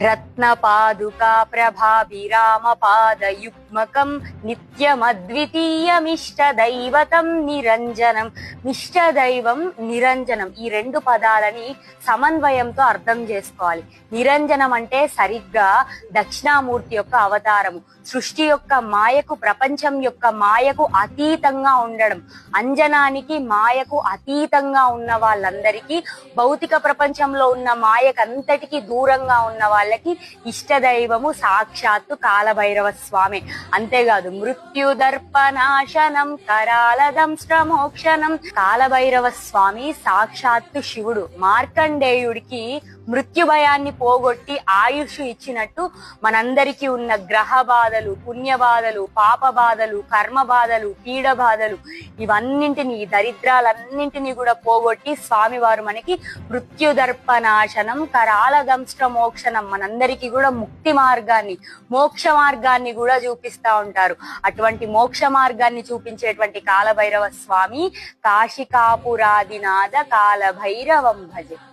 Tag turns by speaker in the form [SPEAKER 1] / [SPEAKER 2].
[SPEAKER 1] రత్న పాదుకా ప్రభాభిరామ పాదయుగ్మకం నిత్యమద్వితీయమిష్ట దైవతం నిరంజనం మిష్ట దైవం నిరంజనం ఈ రెండు పదాలని సమన్వయంతో అర్థం చేసుకోవాలి. నిరంజనం అంటే సరిగ్గా దక్షిణామూర్తి యొక్క అవతారము సృష్టి యొక్క మాయకు ప్రపంచం యొక్క మాయకు అతీతంగా ఉండడం అంజనానికి మాయకు అతీతంగా ఉన్న వాళ్ళందరికీ భౌతిక ప్రపంచంలో ఉన్న మాయకంతటికి దూరంగా ఉన్న వాళ్ళకి ఇష్టదైవము సాక్షాత్తు కాలభైరవ స్వామి అంతేకాదు మృత్యుదర్పనాశనం కరాలదం శ్రమోక్షణం. కాలభైరవ స్వామి సాక్షాత్తు శివుడు మార్కండేయుడికి మృత్యు భయాన్ని పోగొట్టి ఆయుష్ ఇచ్చినట్టు మనందరికీ ఉన్న గ్రహ బాధలు పుణ్య బాధలు పాప బాధలు కర్మ బాధలు పీడ బాధలు ఇవన్నింటినీ ఈ దరిద్రాలన్నింటినీ కూడా పోగొట్టి స్వామివారు మనకి మృత్యుదర్పనాశనం కరాల దంష్ట మోక్షణం మనందరికీ కూడా ముక్తి మార్గాన్ని మోక్ష మార్గాన్ని కూడా చూపిస్తా ఉంటారు. అటువంటి మోక్ష మార్గాన్ని చూపించేటువంటి కాలభైరవ స్వామి కాశికాపురాదినాథ కాలభైరవం భజే.